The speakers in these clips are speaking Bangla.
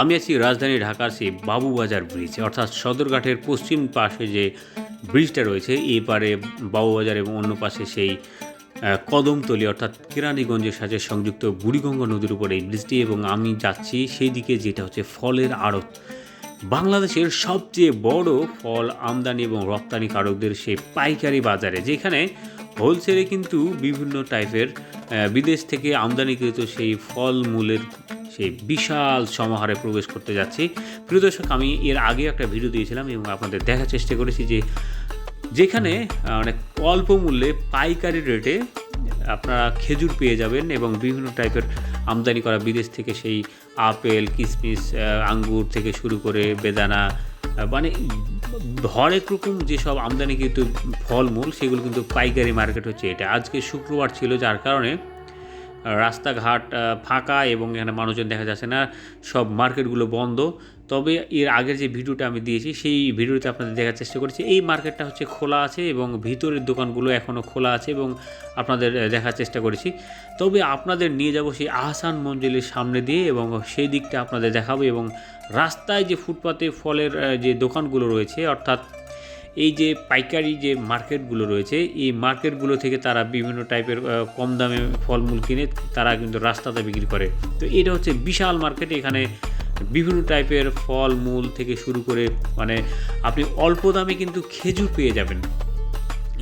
আমি আছি রাজধানী ঢাকার সেই বাবুবাজার ব্রিজ অর্থাৎ সদরঘাটের পশ্চিম পাশে যে ব্রিজটা রয়েছে, এই পারে বাবুবাজার এবং অন্য পাশে সেই কদমতলি অর্থাৎ কেরানীগঞ্জের সাথে সংযুক্ত বুড়িগঙ্গা নদীর উপরে এই ব্রিজটি এবং আমি যাচ্ছি সেই দিকে যেটা হচ্ছে ফলের আড়ত। বাংলাদেশের সবচেয়ে বড় ফল, আমদানি এবং রপ্তানিকারকদের সেই পাইকারি বাজারে, যেখানে হোলসেলে কিন্তু বিভিন্ন টাইপের বিদেশ থেকে আমদানিকৃত সেই ফলমূলের সেই বিশাল সমাহারে প্রবেশ করতে যাচ্ছি। প্রিয় দর্শক, আমি এর আগে একটা ভিডিও দিয়েছিলাম এবং আপনাদের দেখার চেষ্টা করেছি যে যেখানে অনেক অল্প মূল্যে পাইকারি রেটে আপনারা খেজুর পেয়ে যাবেন এবং বিভিন্ন টাইপের আমদানি করা বিদেশ থেকে সেই আপেল কিশমিশ আঙ্গুর থেকে শুরু করে বেদানা মানে হরেক রকম যেসব আমদানিকৃত ফলমূল, সেগুলো কিন্তু পাইকারি মার্কেট হচ্ছে এটা। আজকে শুক্রবার ছিল, যার কারণে রাস্তাঘাট ফাঁকা এবং এখানে মানুষজন দেখা যাচ্ছে না, সব মার্কেটগুলো বন্ধ। তবে এর আগের যে ভিডিওটা আমি দিয়েছি, সেই ভিডিওতে আপনাদের দেখার চেষ্টা করেছি। এই মার্কেটটা হচ্ছে খোলা আছে এবং ভিতরের দোকানগুলো এখনও খোলা আছে এবং আপনাদের দেখার চেষ্টা করেছি। তবে আপনাদের নিয়ে যাব সেই আহসান মঞ্জিলের সামনে দিয়ে এবং সেই দিকটা আপনাদের দেখাবো এবং রাস্তায় যে ফুটপাতে ফলের যে দোকানগুলো রয়েছে, অর্থাৎ এই যে পাইকারি যে মার্কেটগুলো রয়েছে, এই মার্কেটগুলো থেকে তারা বিভিন্ন টাইপের কম দামে ফলমূল কিনে তারা কিন্তু রাস্তাতে বিক্রি করে। তো এটা হচ্ছে বিশাল মার্কেট, এখানে বিভিন্ন টাইপের ফলমূল থেকে শুরু করে মানে আপনি অল্প দামে কিন্তু খেজুর পেয়ে যাবেন।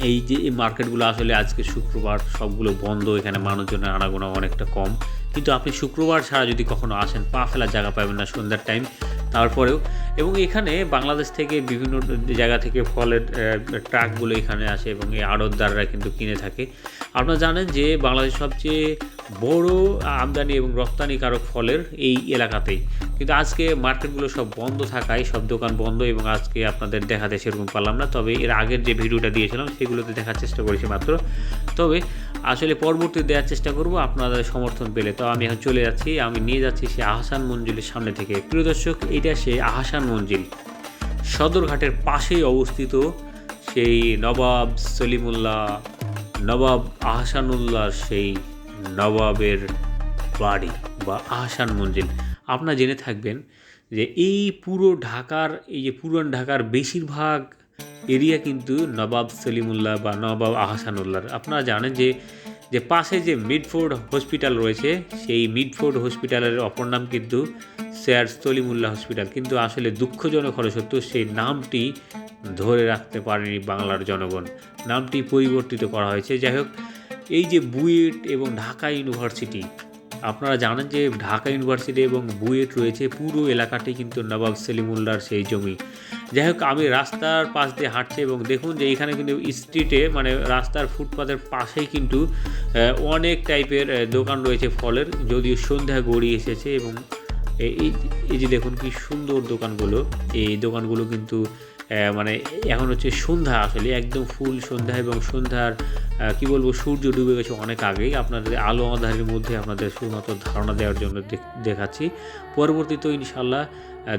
এই যে এই মার্কেটগুলো আসলে আজকে শুক্রবার সবগুলো বন্ধ, এখানে মানুষজনের আনাগোনা অনেকটা কম। কিন্তু আপনি শুক্রবার ছাড়া যদি কখনো আসেন, পা ফেলার জায়গা পাবেন না সন্ধ্যার টাইম তারপরেও, এবং এখানে বাংলাদেশ থেকে বিভিন্ন জায়গা থেকে ফলের ট্রাকগুলো এখানে আসে এবং এই আড়তদাররা কিন্তু কিনে থাকে। আপনারা জানেন যে বাংলাদেশ সবচেয়ে বড় আমদানি এবং রপ্তানিকারক ফলের এই এলাকাতেই। কিন্তু আজকে মার্কেটগুলো সব বন্ধ থাকায়, সব দোকান বন্ধ এবং আজকে আপনাদের দেখাতে সেরকম পারলাম না। তবে এর আগের যে ভিডিওটা দিয়েছিলাম, সেগুলোতে দেখার চেষ্টা করেছি মাত্র। তবে আসলে পরবর্তী দেওয়ার চেষ্টা করব আপনাদের সমর্থন পেলে। তো আমি এখন চলে যাচ্ছি, আমি নিয়ে যাচ্ছি সেই আহসান মঞ্জিলের সামনে থেকে। প্রিয় দর্শক, এটা সেই আহসান মঞ্জিল। সদরঘাটের পাশেই অবস্থিত সেই নবাব সলিমুল্লাহ, নবাব আহসানুল্লাহর সেই নবাবের বাড়ি বা আহসান মঞ্জিল। আপনারা জেনে থাকবেন যে এই পুরো ঢাকার, এই যে পুরান ঢাকার বেশিরভাগ এরিয়া কিন্তু নবাব সলিমুল্লাহ বা নবাব আহসানুল্লাহর। আপনারা জানেন যে যে পাশে যে মিডফোর্ড হসপিটাল রয়েছে, সেই মিডফোর্ড হসপিটালের অপর নাম কিন্তু স্যার সলিমুল্লাহ হসপিটাল। কিন্তু আসলে দুঃখজনক হলো সত্য, সেই নামটি ধরে রাখতে পারেনি বাংলার জনগণ। নামটি পরিবর্তিত করা হয়েছে। যাই হোক, এই যে বুয়েট এবং ঢাকা ইউনিভার্সিটি, আপনারা জানেন যে ঢাকা ইউনিভার্সিটি এবং বুয়েট রয়েছে, পুরো এলাকাটি কিন্তু নবাব সেলিমুল্লাহর সেই জমি। যাই হোক আমি রাস্তার পাশ দিয়ে হাঁটছি এবং দেখুন যে এখানে কিন্তু স্ট্রিটে মানে রাস্তার ফুটপাথের পাশেই কিন্তু অনেক টাইপের দোকান রয়েছে ফলের, যদিও সন্ধ্যা গড়িয়ে এসেছে এবং এই যে দেখুন কি সুন্দর দোকানগুলো। এই দোকানগুলো কিন্তু মানে এখন হচ্ছে সন্ধ্যা আসলে, একদম ফুল সন্ধ্যা এবং সন্ধ্যার কি বলব, সূর্য ডুবে গেছে অনেক আগেই। আপনাদের আলো আধারের মধ্যে আপনাদের শুধুমাত্র ধারণা দেওয়ার জন্য দেখ- দেখাচ্ছি। পরবর্তীতে ইনশাল্লাহ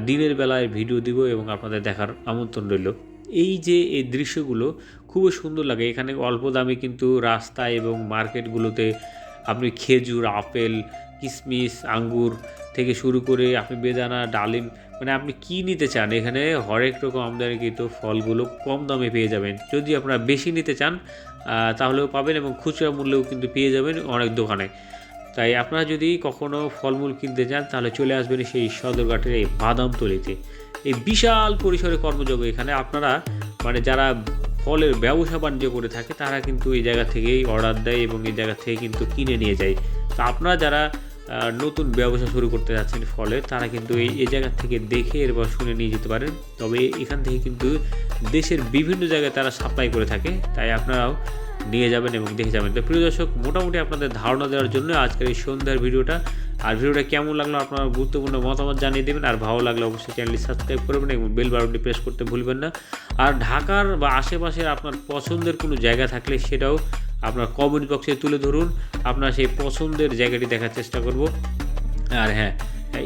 দিনের বেলায় ভিডিও দিব এবং আপনাদের দেখার আমন্ত্রণ রইল। এই যে এই দৃশ্যগুলো, খুবই সুন্দর লাগে। এখানে অল্প দামে কিন্তু রাস্তা এবং মার্কেটগুলোতে আপনি খেজুর, আপেল কিশমিশ আঙ্গুর থেকে শুরু করে আপনি বেদানা, ডালিম মানে আপনি কি নিতে চান? এখানে হরেক রকম আমদানিকৃত ফলগুলো কম দামে পেয়ে যাবেন। যদি আপনারা বেশি নিতে চান তাহলেও পাবেন এবং খুচরা মূল্যেও কিন্তু পেয়ে যাবেন অনেক দোকানে। তাই আপনারা যদি কখনও ফলমূল কিনতে চান, তাহলে চলে আসবেন সেই সদরঘাটের এই বাদাম বাদামতলিতে। এই বিশাল পরিসরে কর্মযোগ্য এখানে আপনারা মানে যারা ফলের ব্যবসা বাণিজ্য করে থাকে, তারা কিন্তু এই জায়গা থেকেই অর্ডার দেয় এবং এই জায়গা থেকে কিন্তু কিনে নিয়ে যায়। তা আপনারা যারা নতুন ব্যবসা শুরু করতে যাচ্ছেন ফলে তারা কিন্তু এই এই জায়গা থেকে দেখে এরপর শুনে নিয়ে যেতে পারেন। তবে এখান থেকে কিন্তু দেশের বিভিন্ন জায়গায় তারা সাপ্লাই করে থাকে, তাই আপনারাও নিয়ে যাবেন এবং দেখে যাবেন। তো প্রিয় দর্শক, মোটামুটি আপনাদের ধারণা দেওয়ার জন্য আজকের এই সন্ধ্যার ভিডিওটা। আর ভিডিওটা কেমন লাগল আপনার গুরুত্বপূর্ণ মতামত জানিয়ে দেবেন, আর ভালো লাগলে অবশ্যই চ্যানেলটি সাবস্ক্রাইব করবেন এবং বেল বাটনটি প্রেস করতে ভুলবেন না। আর ঢাকার বা আশেপাশের আপনার পছন্দের কোনো জায়গা থাকলে সেটাও আপনার কমেন্ট বক্সে তুলে ধরুন। আপনার সেই পছন্দের জায়গাটি দেখার চেষ্টা করব। আর হ্যাঁ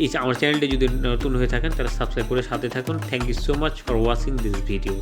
এই আমার চ্যানেলটি যদি নতুন হয়ে থাকেন, তাহলে সাবস্ক্রাইব করে সাথে থাকুন। Thank you so much for watching this video